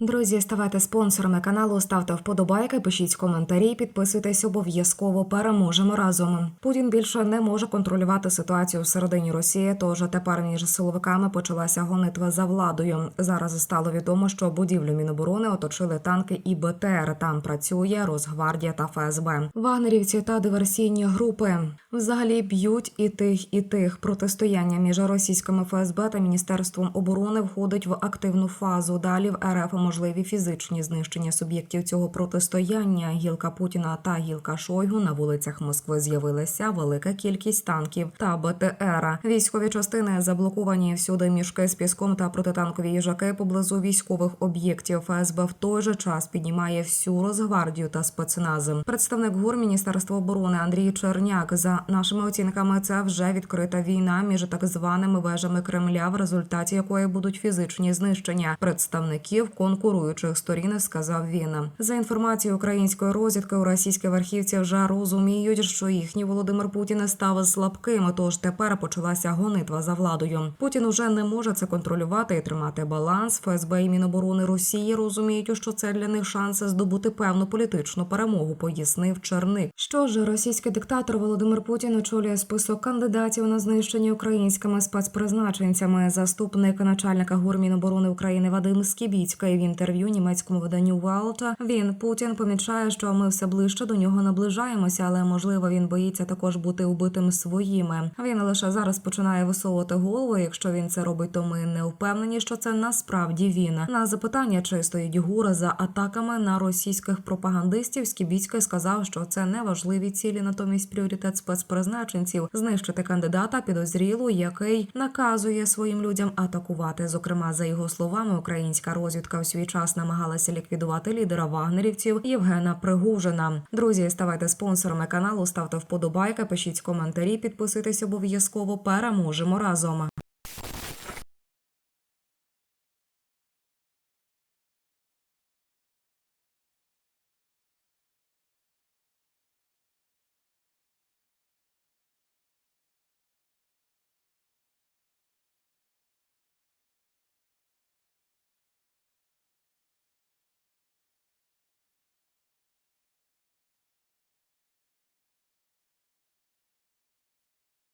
Друзі, ставайте спонсорами каналу, ставте вподобайки, пишіть коментарі, підписуйтесь обов'язково. Переможемо разом. Путін більше не може контролювати ситуацію всередині Росії. Тож тепер між силовиками почалася гонитва за владою. Зараз стало відомо, що будівлю Міноборони оточили танки і БТР. Там працює Росгвардія та ФСБ. Вагнерівці та диверсійні групи взагалі б'ють і тих, і тих. Протистояння між російськими ФСБ та міністерством оборони входить в активну фазу. Далі в РФ можливі фізичні знищення суб'єктів цього протистояння. Гілка Путіна та гілка Шойгу на вулицях Москви з'явилася велика кількість танків та БТР. Військові частини заблоковані всюди мішки з піском та протитанкові їжаки поблизу військових об'єктів. ФСБ в той же час піднімає всю Росгвардію та спецназ. Представник ГУР Міністерства оборони Андрій Черняк за нашими оцінками це вже відкрита війна між так званими вежами Кремля, в результаті якої будуть фізичні знищення представників конкуруючих сторін, сказав він. За інформацією української розвідки, у російській верхівці вже розуміють, що їхній Володимир Путін став слабким. Тож тепер почалася гонитва за владою. Путін уже не може це контролювати і тримати баланс. ФСБ і Міноборони Росії розуміють, що це для них шанс здобути певну політичну перемогу. Пояснив Черник. Що ж, російський диктатор Володимир Путін очолює список кандидатів на знищення українськими спецпризначенцями. Заступник начальника ГУР Міноборони України Вадим Скібіцький інтерв'ю німецькому виданню Welt він Путін помічає, що ми все ближче до нього наближаємося, але можливо він боїться також бути убитим своїми. Він лише зараз починає висовувати голову. Якщо він це робить, то ми не впевнені, що це насправді він. На запитання, чи стоїть ГУР за атаками на російських пропагандистів, Скібіцький сказав, що це не важливі цілі, натомість пріоритет спецпризначенців знищити кандидата підозрілу, який наказує своїм людям атакувати. Зокрема, за його словами, українська розвідка в свій час намагалася ліквідувати лідера вагнерівців Євгена Пригужина. Друзі, ставайте спонсорами каналу, ставте вподобайки, пишіть коментарі, підписуйтесь обов'язково. Переможемо разом.